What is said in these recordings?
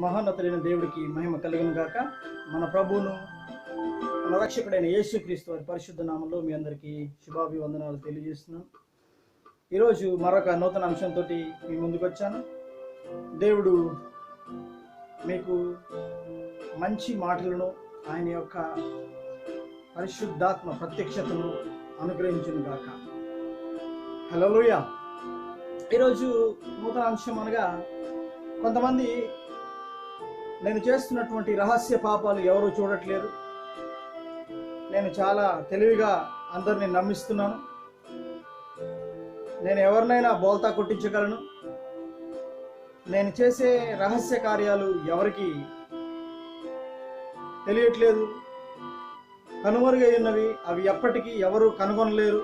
మహోన్నతులైన దేవుడికి మహిమ కలుగును గాక. మన ప్రభువును మన రక్షకుడైన యేసుక్రీస్తు వారి పరిశుద్ధ నామంలో మీ అందరికీ శుభాభివందనాలు తెలియజేస్తున్నాను ఈరోజు మరొక నూతన అంశంతో మీ ముందుకు వచ్చాను. దేవుడు మీకు మంచి మాటలను ఆయన యొక్క పరిశుద్ధాత్మ ప్రత్యక్షతను అనుగ్రహించును గాక. హలోయ ఈరోజు నూతన అంశం అనగా కొంతమంది నేను చేస్తున్నటువంటి రహస్య పాపాలు ఎవరు చూడట్లేరు నేను చాలా తెలివిగా అందరిని నమ్మిస్తున్నాను. నేను ఎవరినైనా బోల్తా కొట్టించగలను. నేను చేసే రహస్య కార్యాలు ఎవరికి తెలియట్లేదు. కనుమరుగై ఉన్నవి అవి ఎప్పటికీ ఎవరు కనుగొనలేరు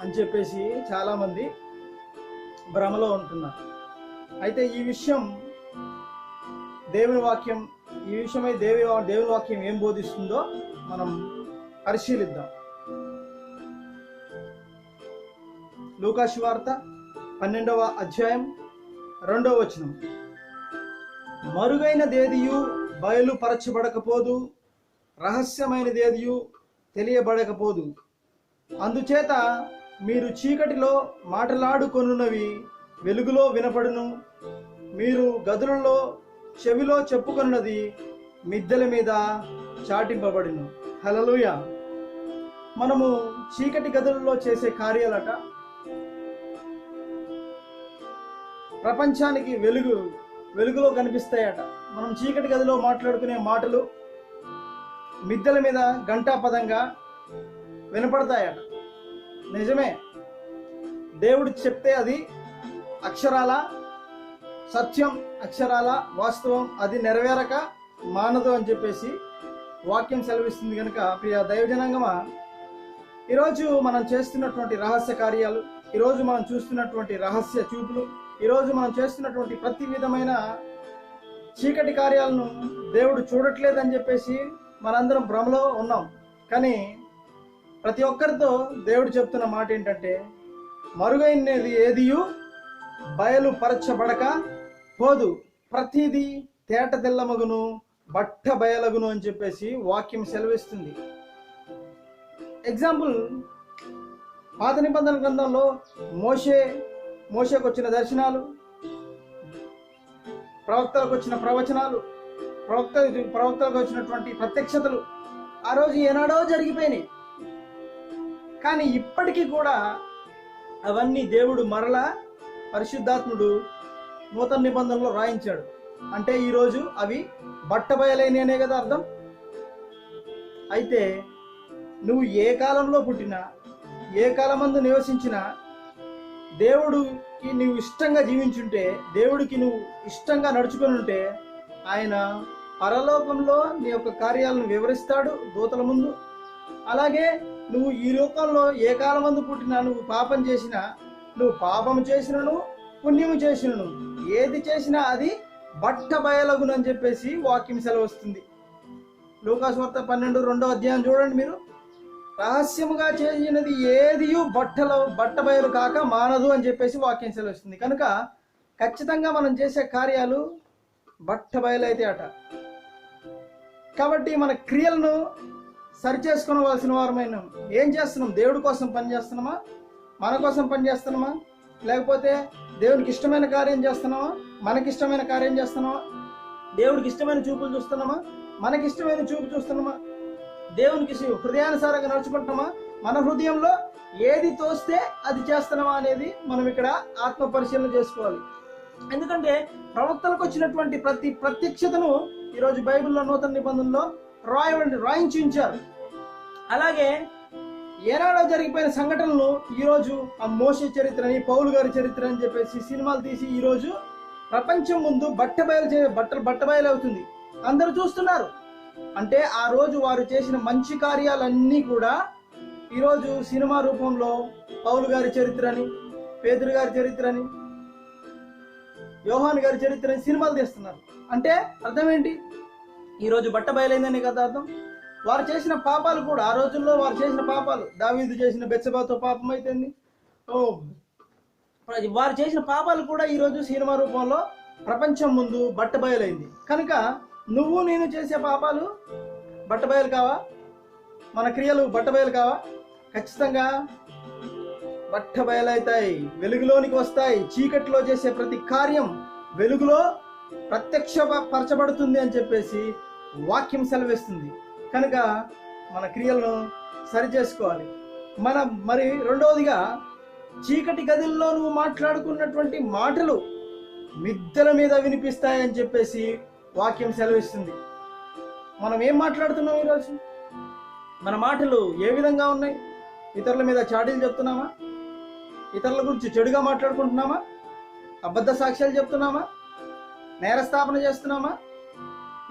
అని చెప్పేసి చాలామంది భ్రమలో ఉంటున్నారు. అయితే ఈ విషయం దేవుని వాక్యం ఈ విషయమై దేవి దేవుని వాక్యం ఏం బోధిస్తుందో మనం పరిశీలిద్దాం. లూకాశి వార్త పన్నెండవ అధ్యాయం రెండవ వచనం. మరుగైన దేదియు బయలుపరచబడకపోదు రహస్యమైన దేదియు తెలియబడకపోదు. అందుచేత మీరు చీకటిలో మాటలాడుకొనున్నవి వెలుగులో వినపడును మీరు గదులలో చెవిలో చెప్పుకున్నది మిద్దెల మీద చాటింపబడిను. హలలుయ మనము చీకటి గదులలో చేసే కార్యాలట. ప్రపంచానికి వెలుగు వెలుగులో కనిపిస్తాయట. మనం చీకటి గదిలో మాట్లాడుకునే మాటలు మిద్దెల మీద గంటాపదంగా వినపడతాయట. నిజమే దేవుడు చెప్తే అది అక్షరాల? సత్యం అక్షరాల వాస్తవం అది నెరవేరక మానదు అని చెప్పేసి వాక్యం సెలవిస్తుంది కనుక ప్రియ దైవజనాంగమా ఈరోజు మనం చేస్తున్నటువంటి రహస్య కార్యాలు ఈరోజు మనం చూస్తున్నటువంటి రహస్య చూపులు ఈరోజు మనం చేస్తున్నటువంటి ప్రతి విధమైన చీకటి కార్యాలను దేవుడు చూడట్లేదని చెప్పేసి మనందరం భ్రమలో ఉన్నాం. కానీ ప్రతి ఒక్కరితో దేవుడు చెప్తున్న మాట ఏంటంటే మరుగైనది ఏదియు బయలుపరచబడక పోదు ప్రతిదీ తేట తెల్లమగును బట్ట బయలగును అని చెప్పేసి వాక్యం సెలవిస్తుంది. ఎగ్జాంపుల్ పాత నిబంధన గ్రంథంలో మోషే మోషకు వచ్చిన దర్శనాలు ప్రవక్తలకు వచ్చిన ప్రవచనాలు ప్రవక్త ప్రవక్తలకు వచ్చినటువంటి ప్రత్యక్షతలు ఆ రోజు ఏనాడో జరిగిపోయినాయి. కానీ ఇప్పటికీ కూడా అవన్నీ దేవుడు మరలా పరిశుద్ధాత్ముడు నూతన నిబంధనలో రాయించాడు. అంటే ఈరోజు అవి బట్ట బయలైననే కదా అర్థం? అయితే నువ్వు ఏ కాలంలో పుట్టినా ఏ కాలమందు నివసించినా దేవుడికి నువ్వు ఇష్టంగా జీవించుంటే దేవుడికి నువ్వు ఇష్టంగా నడుచుకొని ఉంటే ఆయన పరలోకంలో నీ యొక్క కార్యాలను వివరిస్తాడు దూతల ముందు. అలాగే నువ్వు ఈ లోకంలో ఏ కాలమందు పుట్టినా నువ్వు పాపం చేసినా నువ్వు పాపం చేసినను పుణ్యము చేసినను. ఏది చేసినా అది బట్ట బయలగునని చెప్పేసి వాక్యం సెలవస్తుంది. లోకాసువార్త పన్నెండు రెండో అధ్యాయం చూడండి మీరు. రహస్యముగా చేసినది ఏదియు బట్టలో బట్ట బయలు కాక మానదు అని చెప్పేసి వాక్యం సెలవుస్తుంది. కనుక ఖచ్చితంగా మనం చేసే కార్యాలు బట్ట బయలైతే అట. కాబట్టి మన క్రియలను సరిచేసుకోవలసిన వారమైన ఏం చేస్తున్నాం? దేవుడి కోసం పని చేస్తున్నామా? మన కోసం పని చేస్తున్నామా? లేకపోతే దేవునికి ఇష్టమైన కార్యం చేస్తున్నామా మనకి ఇష్టమైన కార్యం చేస్తున్నామా దేవుడికి ఇష్టమైన చూపులు చూస్తున్నామా? మనకి ఇష్టమైన చూపు చూస్తున్నామా? దేవునికి హృదయానుసారంగా నడుచుకుంటున్నామా? మన హృదయంలో ఏది తోస్తే అది చేస్తున్నామా అనేది మనం ఇక్కడ ఆత్మ పరిశీలన చేసుకోవాలి. ఎందుకంటే ప్రవక్తలకు వచ్చినటువంటి ప్రతి ప్రత్యక్షతను ఈరోజు బైబిల్లో నూతన నిబంధనలో రాయ రాయించి ఉంచారు. అలాగే ఏనాడో జరిగిపోయిన సంఘటనలు ఈరోజు ఆ మోసే చరిత్రని పౌలు గారి చరిత్ర అని చెప్పేసి సినిమాలు తీసి ఈరోజు ప్రపంచం ముందు బట్ట బయలు చే బట్ట బట్ట బయలు అవుతుంది అందరూ చూస్తున్నారు. అంటే ఆ రోజు వారు చేసిన మంచి కార్యాలన్నీ కూడా ఈరోజు సినిమా రూపంలో పౌలు గారి చరిత్రని పేదరు గారి చరిత్రని యోహాన్ గారి చరిత్రని సినిమాలు తీస్తున్నారు. అంటే అర్థం ఏంటి? ఈరోజు బట్ట బయలైందని కదా అర్థం? వారు చేసిన పాపాలు కూడా ఆ రోజుల్లో వారు చేసిన పాపాలు. దావీదు చేసిన బెచ్చబాతో పాపం అయితేంది ఓ వారు చేసిన పాపాలు కూడా ఈరోజు సినిమా రూపంలో ప్రపంచం ముందు బట్టబయలైంది. కనుక నువ్వు నేను చేసే పాపాలు బట్టబయలు కావా? మన క్రియలు బట్టబయలు కావా? ఖచ్చితంగా బట్టబయలవుతాయి వెలుగులోనికి వస్తాయి. చీకటిలో చేసే ప్రతి కార్యం వెలుగులో ప్రత్యక్ష పరచబడుతుంది అని చెప్పేసి వాక్యం సెలవిస్తుంది. కనుక మన క్రియలను సరి చేసుకోవాలి మన మరి రెండవదిగా చీకటి గదిల్లో నువ్వు మాట్లాడుకున్నటువంటి మాటలు మిద్దెల మీద వినిపిస్తాయని చెప్పేసి వాక్యం సెలవిస్తుంది. మనం ఏం మాట్లాడుతున్నాం ఈరోజు? మన మాటలు ఏ విధంగా ఉన్నాయి? ఇతరుల మీద చాటీలు చెప్తున్నామా? ఇతరుల గురించి చెడుగా మాట్లాడుకుంటున్నామా? అబద్ధ సాక్ష్యాలు చెప్తున్నామా? నేరస్థాపన చేస్తున్నామా?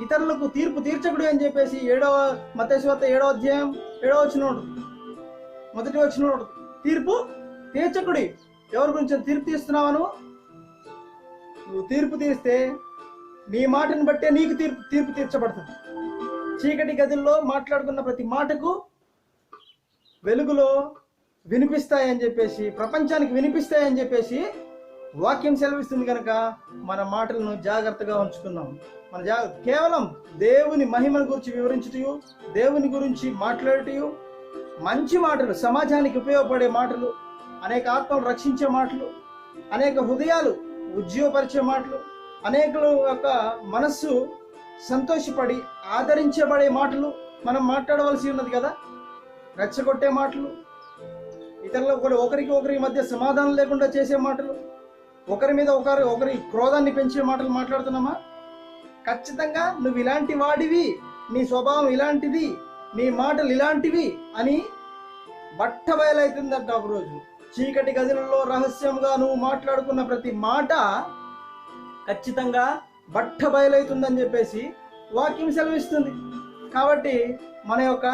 ఇతరులకు తీర్పు తీర్చకుడు అని చెప్పేసి ఏడవ మతేశ్వత ఏడవ అధ్యాయం ఏడవ వచ్చిన మొదటి వచ్చిన తీర్పు తీర్చకుడి. ఎవరి గురించి తీర్పు తీస్తున్నావు నువ్వు నువ్వు తీర్పు తీస్తే నీ మాటను బట్టే నీకు తీర్పు తీర్పు తీర్చబడుతుంది. చీకటి గదుల్లో మాట్లాడుకున్న ప్రతి మాటకు వెలుగులో వినిపిస్తాయని చెప్పేసి ప్రపంచానికి వినిపిస్తాయని చెప్పేసి వాక్యం సెలవిస్తుంది కనుక మన మాటలను జాగ్రత్తగా ఉంచుకున్నాం మన జా కేవలం దేవుని మహిమను గురించి వివరించుటయు దేవుని గురించి మాట్లాడుటయు మంచి మాటలు సమాజానికి ఉపయోగపడే మాటలు అనేక ఆత్మలు రక్షించే మాటలు అనేక హృదయాలు ఉద్యోగపరిచే మాటలు అనేకుల యొక్క మనస్సు సంతోషపడి ఆదరించబడే మాటలు మనం మాట్లాడవలసి ఉన్నది కదా? రెచ్చగొట్టే మాటలు ఇతరులకు కూడా ఒకరికి ఒకరి మధ్య సమాధానం లేకుండా చేసే మాటలు ఒకరి మీద ఒకరు ఒకరి క్రోధాన్ని పెంచే మాటలు మాట్లాడుతున్నామా? ఖచ్చితంగా నువ్వు ఇలాంటి వాడివి నీ స్వభావం ఇలాంటిది నీ మాటలు ఇలాంటివి అని బట్ట బయలైతుందంట ఒకరోజు. చీకటి గదులలో రహస్యంగా నువ్వు మాట్లాడుకున్న ప్రతి మాట ఖచ్చితంగా బట్ట బయలైతుందని చెప్పేసి వాక్యం సెలవిస్తుంది. కాబట్టి మన యొక్క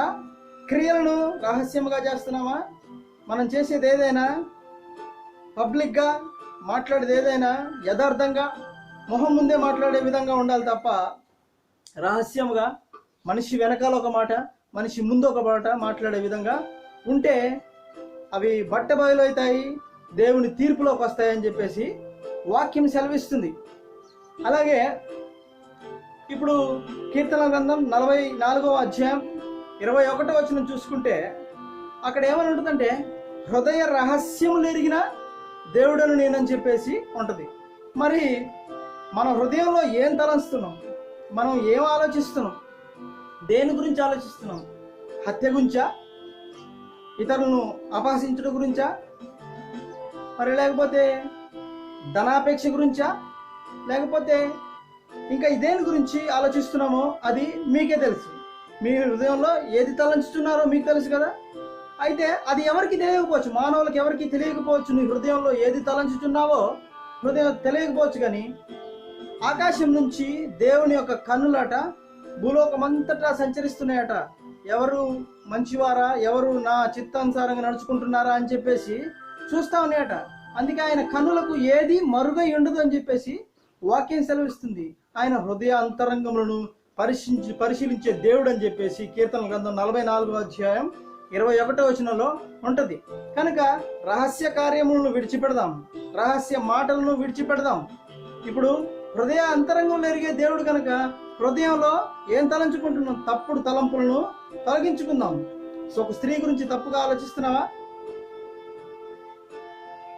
క్రియలను రహస్యంగా చేస్తున్నామా మనం చేసేది ఏదైనా పబ్లిక్గా మాట్లాడేది ఏదైనా యథార్థంగా మొహం ముందే మాట్లాడే విధంగా ఉండాలి తప్ప రహస్యంగా మనిషి వెనకాల ఒక మాట మనిషి ముందు ఒక మాట మాట్లాడే విధంగా ఉంటే అవి బట్ట బయలవుతాయి దేవుని తీర్పులోకి వస్తాయని చెప్పేసి వాక్యం సెలవిస్తుంది. అలాగే ఇప్పుడు కీర్తన గ్రంథం నలభై నాలుగవ అధ్యాయం ఇరవై ఒకటో వచ్చిన చూసుకుంటే అక్కడ ఏమని ఉంటుందంటే హృదయ రహస్యములు ఎరిగిన దేవుడను నేనని చెప్పేసి ఉంటుంది. మరి మన హృదయంలో ఏం తలంస్తున్నాం మనం ఏం ఆలోచిస్తున్నాం? దేని గురించి ఆలోచిస్తున్నాం? హత్య గురించా? ఇతరులను అపహసించడం గురించా? మరి లేకపోతే ధనాపేక్ష గురించా? లేకపోతే ఇంకా ఇదేని గురించి ఆలోచిస్తున్నామో అది మీకే తెలుసు. మీ హృదయంలో ఏది తలంచుతున్నారో మీకు తెలుసు కదా? అయితే అది ఎవరికి తెలియకపోవచ్చు? మానవులకు ఎవరికి తెలియకపోవచ్చు? నీ హృదయంలో ఏది తలంచుతున్నావో హృదయం తెలియకపోవచ్చు కానీ ఆకాశం నుంచి దేవుని యొక్క కన్నులట భూలోకమంతటా సంచరిస్తున్నాయట. ఎవరు మంచివారా? ఎవరు నా చిత్తానుసారంగా నడుచుకుంటున్నారా అని చెప్పేసి చూస్తా ఉన్నాయట. అందుకే ఆయన కన్నులకు ఏది మరుగై ఉండదు అని చెప్పేసి వాక్యం సెలవిస్తుంది. ఆయన హృదయ అంతరంగములను పరిశీలించి పరిశీలించే దేవుడు అని చెప్పేసి కీర్తన గ్రంథం నలభై నాలుగో అధ్యాయం ఇరవై ఒకటో వచనంలో ఉంటుంది. కనుక రహస్య కార్యములను విడిచిపెడదాం. రహస్య మాటలను విడిచిపెడదాం. ఇప్పుడు హృదయ అంతరంగంలో ఎరిగే దేవుడు కనుక హృదయంలో ఏం తలంచుకుంటున్నాం? తప్పుడు తలంపులను తొలగించుకుందాం. సో ఒక స్త్రీ గురించి తప్పుగా ఆలోచిస్తున్నావా?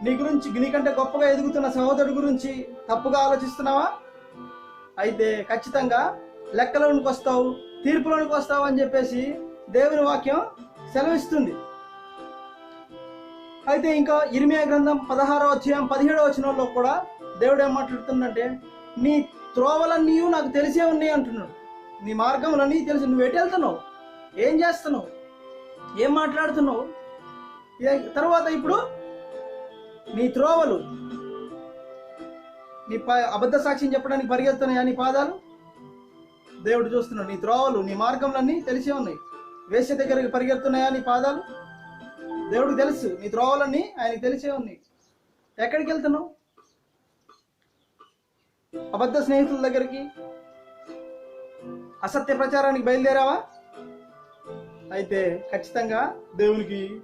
నీ గురించి నీకంటే గొప్పగా ఎదుగుతున్న సహోదరుడి గురించి తప్పుగా ఆలోచిస్తున్నావా? అయితే ఖచ్చితంగా లెక్కలోనికి వస్తావు తీర్పులోనికి వస్తావు అని చెప్పేసి దేవుని వాక్యం సెలవిస్తుంది. అయితే ఇంకా ఇరిమియా గ్రంథం పదహారో అధ్యాయం పదిహేడో వచనంలో కూడా దేవుడు ఏం మాట్లాడుతుందంటే నీ త్రోవలన్నీ నాకు తెలిసే ఉన్నాయి అంటున్నాడు. నీ మార్గములన్నీ తెలుసు. నువ్వు ఎటు వెళ్తున్నావు? ఏం చేస్తున్నావు? ఏం మాట్లాడుతున్నావు? తర్వాత ఇప్పుడు నీ త్రోవలు నీ ప అబద్ధ సాక్ష్యం చెప్పడానికి పరిగెత్తున్నాయా నీ పాదాలు? దేవుడు చూస్తున్నాడు నీ త్రోవలు నీ మార్గంలన్నీ తెలిసే ఉన్నాయి. వేశ్య దగ్గరికి పరిగెడుతున్నాయా నీ పాదాలు? దేవుడికి తెలుసు నీ ద్రోవలన్నీ ఆయనకి తెలిసే ఉన్నాయి. ఎక్కడికి వెళ్తున్నావు? అబద్ధ స్నేహితుల దగ్గరికి? అసత్య ప్రచారానికి బయలుదేరావా? అయితే ఖచ్చితంగా దేవునికి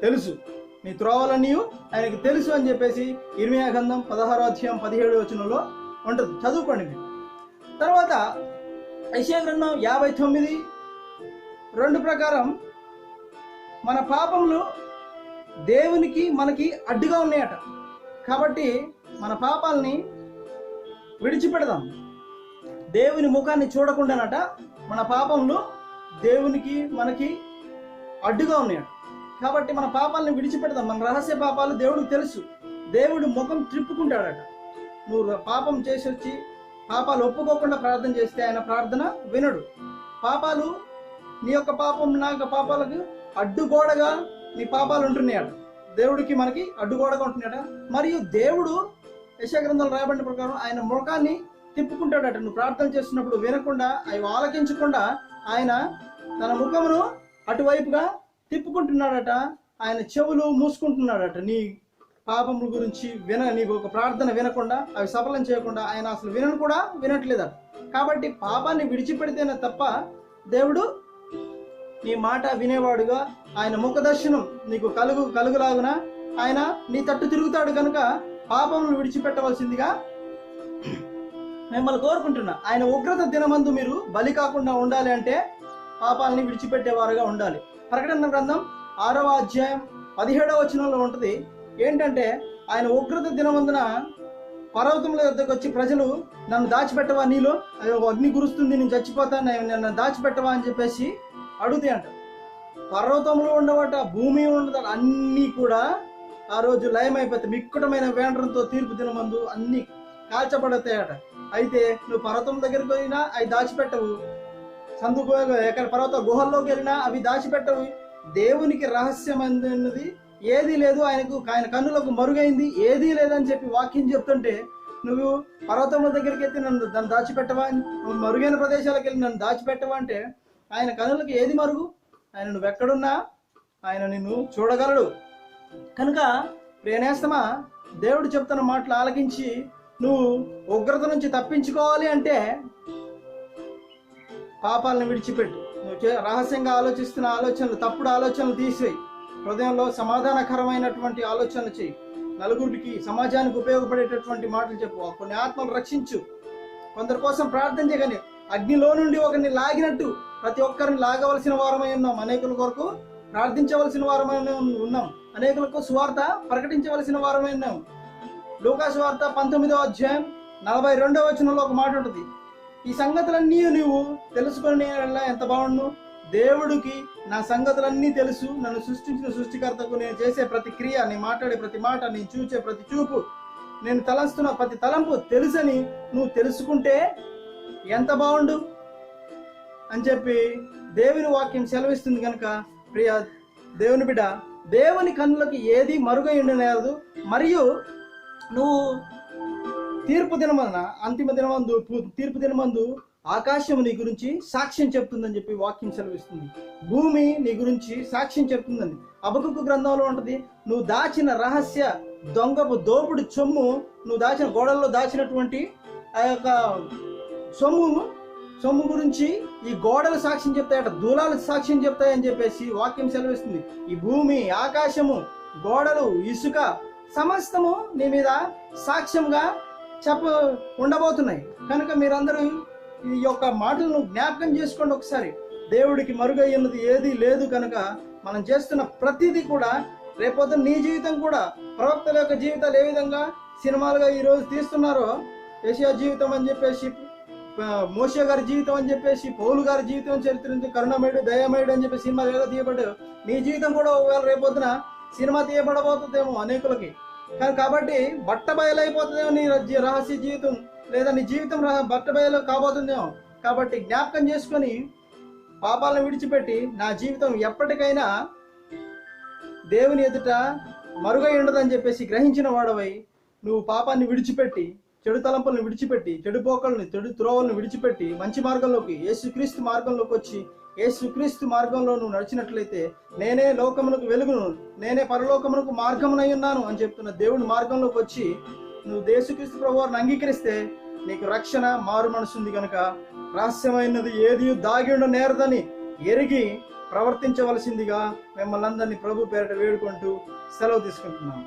తెలుసు నీ త్రోవలన్నీ ఆయనకి తెలుసు అని చెప్పేసి ఇర్మియా గంధం పదహారో అధ్యాయం పదిహేడు వచనంలో ఉంటుంది. చదువుకోండి మీరు. తర్వాత ఐశ్యా గ్రంథం యాభై తొమ్మిది రెండు ప్రకారం మన పాపములు దేవునికి మనకి అడ్డుగా ఉన్నాయట. కాబట్టి మన పాపాలని విడిచిపెడదాం. దేవుని ముఖాన్ని చూడకుండానట మన పాపములు దేవునికి మనకి అడ్డుగా ఉన్నాయట. కాబట్టి మన పాపాలను విడిచిపెడదాం. మన రహస్య పాపాలు దేవుడికి తెలుసు. దేవుడు ముఖం త్రిప్పుకుంటాడట. నువ్వు పాపం చేసి వచ్చి పాపాలు ఒప్పుకోకుండా ప్రార్థన చేస్తే ఆయన ప్రార్థన వినడు. పాపాలు నీ యొక్క పాపం నా యొక్క పాపాలకు అడ్డుగోడగా నీ పాపాలు ఉంటున్నాయట. దేవుడికి మనకి అడ్డుగోడగా ఉంటున్నాయట. మరియు దేవుడు యశగ్రంథంలో రాయబడిన ప్రకారం ఆయన ముఖాన్ని తిప్పుకుంటాడట. నువ్వు ప్రార్థన చేస్తున్నప్పుడు వినకుండా అవి ఆలకించకుండా ఆయన తన ముఖమును అటువైపుగా తిప్పుకుంటున్నాడట. ఆయన చెవులు మూసుకుంటున్నాడట. నీ పాపముల గురించి విన నీకు ఒక ప్రార్థన వినకుండా అవి సఫలం చేయకుండా ఆయన అసలు వినను కూడా వినట్లేదట. కాబట్టి పాపాన్ని విడిచిపెడితేనే తప్ప దేవుడు నీ మాట వినేవాడుగా ఆయన ముఖదర్శనం నీకు కలుగు కలుగులాగున? ఆయన నీ తట్టు తిరుగుతాడు కనుక పాపములు విడిచిపెట్టవలసిందిగా మిమ్మల్ని కోరుకుంటున్నా. ఆయన ఉగ్రత దినమందు మీరు బలి కాకుండా ఉండాలి అంటే పాపాలని విడిచిపెట్టేవారుగా ఉండాలి. ప్రకటన గ్రంథం ఆరవ అధ్యాయం పదిహేడవ వచనంలో ఉంటుంది. ఏంటంటే ఆయన ఉగ్రత దినమందున పర్వతముల దగ్గరకు వచ్చి ప్రజలు నన్ను దాచిపెట్టవా నీలో? అగ్ని గురుస్తుంది నేను చచ్చిపోతాను నన్ను దాచిపెట్టవా? అని చెప్పేసి అడుగుతాయి అంట. పర్వతములు ఉండవట భూమి ఉండదట అన్నీ కూడా ఆ రోజు లయమైపోతాయి మిక్కుటమైన వేండ్రంతో తీర్పు దినమందు అన్నీ కాల్చబడతాయట. అయితే నువ్వు పర్వతం దగ్గరికి పోయినా అవి దాచిపెట్టవు. సందుకు ఎక్కడ పర్వత గుహల్లోకి వెళ్ళినా అవి దాచిపెట్టవు. దేవునికి రహస్యమైనది ఏదీ లేదు. ఆయనకు ఆయన కన్నులకు మరుగైంది. ఏదీ లేదని చెప్పి వాక్యం చెప్తుంటే నువ్వు పర్వతముల దగ్గరికి వెళ్తే నన్ను దాన్ని దాచిపెట్టవా నువ్వు మరుగైన ప్రదేశాలకు వెళ్ళి నన్ను దాచిపెట్టవా అంటే ఆయన కనులకి ఏది మరుగు? ఆయన నువ్వు ఎక్కడున్నా ఆయన నిన్ను చూడగలడు. కనుక ప్రేనేస్తమా దేవుడు చెప్తున్న మాటలు ఆలకించి నువ్వు ఉగ్రత నుంచి తప్పించుకోవాలి అంటే పాపాలను విడిచిపెట్టు. నువ్వు రహస్యంగా ఆలోచిస్తున్న ఆలోచనలు తప్పుడు ఆలోచనలు తీసేయి హృదయంలో సమాధానకరమైనటువంటి ఆలోచనలు చేయి. నలుగురికి సమాజానికి ఉపయోగపడేటటువంటి మాటలు చెప్పు. కొన్ని ఆత్మలు రక్షించు. కొందరి కోసం ప్రార్థన చేయగానే అగ్నిలో నుండి ఒకరిని లాగినట్టు ప్రతి ఒక్కరిని లాగవలసిన వారమై ఉన్నాం అనేకుల కొరకు. ప్రార్థించవలసిన వారమై ఉన్నాం. అనేకులకు సువార్త ప్రకటించవలసిన వారమై ఉన్నాం. లూకా సువార్త పంతొమ్మిదవ అధ్యాయం నలభై రెండవ వచనంలో ఒక మాట ఉంటుంది. ఈ సంగతులన్నీ నీవు తెలుసుకుని ఎంత బాగుండు దేవుడికి నా సంగతులన్నీ తెలుసు. నన్ను సృష్టించిన సృష్టికర్తకు నేను చేసే ప్రతి క్రియ నేను మాట్లాడే ప్రతి మాట నేను చూచే ప్రతి చూపు నేను తలంస్తున్న ప్రతి తలంపు తెలుసని నువ్వు తెలుసుకుంటే ఎంత బాగుండు? అని చెప్పి దేవుని వాక్యం సెలవిస్తుంది కనుక ప్రియ దేవుని బిడ్డ దేవుని కన్నులకు ఏది మరుగై ఉండనేదు మరియు నువ్వు తీర్పు దినమందున అంతిమ దినమందు తీర్పు దినమందు ఆకాశం నీ గురించి సాక్ష్యం చెప్తుందని చెప్పి వాక్యం సెలవిస్తుంది. భూమి నీ గురించి సాక్ష్యం చెప్తుందని అబకుకు గ్రంథంలో ఉంటుంది నువ్వు దాచిన రహస్య దొంగపు దోపుడు చొమ్ము నువ్వు దాచిన గోడల్లో దాచినటువంటి ఆ యొక్క సొమ్ము సొమ్ము గురించి ఈ గోడలు సాక్ష్యం చెప్తాయట దూలాలు సాక్ష్యం చెప్తాయని చెప్పేసి వాక్యం సెలవిస్తుంది. ఈ భూమి ఆకాశము గోడలు ఇసుక సమస్తము నీ మీద సాక్ష్యంగా చెప్ప ఉండబోతున్నాయి. కనుక మీరందరూ ఈ యొక్క మాటలను జ్ఞాపకం చేసుకోండి ఒకసారి. దేవుడికి మరుగయ్యున్నది ఏది లేదు కనుక మనం చేస్తున్న ప్రతిదీ కూడా రేపొద్దున నీ జీవితం కూడా ప్రవక్తల యొక్క జీవితాలు ఏ విధంగా సినిమాలుగా ఈ రోజు తీస్తున్నారో ఏషియా జీవితం అని చెప్పేసి మోషే గారి జీవితం అని చెప్పేసి పౌలు గారి జీవితం చరిత్ర కరుణమయుడు దయామయుడు అని చెప్పి సినిమా ఏదో తీయబడ్డాడు. నీ జీవితం కూడా ఒకవేళ రేపొద్దున సినిమా తీయబడబోతుందేమో అనేకులకి. కానీ కాబట్టి బట్ట బయలైపోతుందేమో నీ రహస్య జీవితం లేదా నీ జీవితం బట్ట బయలు కాబోతుందేమో. కాబట్టి జ్ఞాపకం చేసుకొని పాపాలను విడిచిపెట్టి నా జీవితం ఎప్పటికైనా దేవుని ఎదుట మరుగై ఉండదని చెప్పేసి గ్రహించిన వాడవై నువ్వు పాపాన్ని విడిచిపెట్టి చెడు తలంపులను విడిచిపెట్టి చెడు పోకలను చెడు త్రోవలను విడిచిపెట్టి మంచి మార్గంలోకి యేసుక్రీస్తు మార్గంలోకి వచ్చి యేసుక్రీస్తు మార్గంలో నువ్వు నడిచినట్లయితే నేనే లోకమునకు వెలుగును నేనే పరలోకమునకు మార్గమునై ఉన్నాను అని చెప్తున్న దేవుని మార్గంలోకి వచ్చి నువ్వు దేశుక్రీస్తు ప్రభువారిని అంగీకరిస్తే నీకు రక్షణ మారు మనసుంది కనుక రహస్యమైనది ఏది దాగి ఉండ నేరదని ఎరిగి ప్రవర్తించవలసిందిగా మిమ్మల్ని అందరినీ ప్రభు పేరిట వేడుకుంటూ సెలవు తీసుకుంటున్నాను